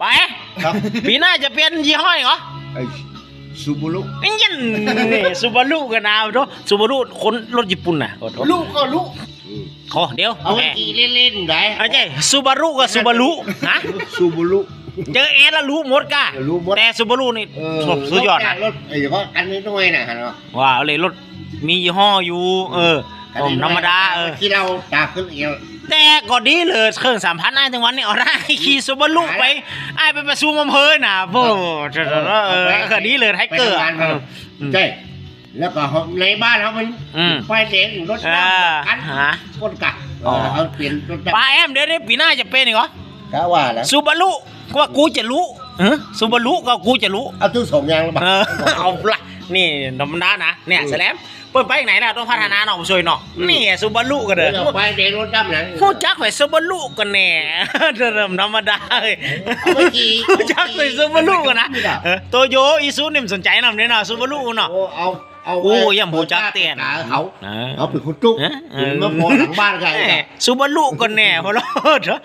ไป ครับปีหน้าจะเป็นยี่ห้อเหรอไอ้ซูบูรุไอ้ยันนี่ซูบารุกันนะโตซูบารุคนรถญี่ปุ่นน่ะโอ้โหลูกก็ลูกขอเดี๋ยวเอาไว้แหมขี่เล่นๆได้เอาใจซูบารุกับซูบารุฮะซูบูรุ เจอแอร์แล้วรู้หมดกะรู้หมด แต่ซูบารุนี่เอสุดยอดนะรถไอ้เฉพาะกันน้อยๆนะฮะเนาะว้าวเลยรถมียี่ห้ออยู่ เออ ผมธรรมดาเออ ที่เราตาขึ้นเอว แต่ก็ดีเลยเครื่องสามพันไอ้จังหวันนี้เอาได้ขี่ซูบารุไปไอ้ไปประชุมอำเภอน่ะโอ้เออก็ดีเลยไทเกอร์ไปทำงานมาใช่แล้วก็ในบ้านเขามันอืม ไฟแดงรถเออดำกันฮะก้นกะอ๋อเออเขาเปลี่ยนรถดำปลาแอมเดี๋ยวนี้ปีหน้าจะเป็นอีกเหรอกะว่าแล้วซูบารุก็ว่ากูจะรู้เออซูบารุก็กูจะรู้เอาตู้สองอยางหรือเปล่าเออเอาละ นี่ธรรมดานะเนี่ยแสลมเปิดไปไหนนะต้องพัฒนาหน่อยช่วยหน่อยนี่ซูบารุก็เด้อเดี๋ยวไฟแดงรถดำนะพูดจักไว้ซูบารุกันแน่เริ่มธรรมดาเลยเอาไว้ขี่พูดจักไว้ซูบารุกันนะเออโตโยอีซูนี่มันสนใจนำเนี่ยนะซูบารุเนาะโอ้เอาเอาโอ้ยังบ่จักเตี้ยนเขาเออเขาเป็นคนจุกเออเออมาพอหลังบ้านกันซูบารุกันแน่พอแล้วเถอะ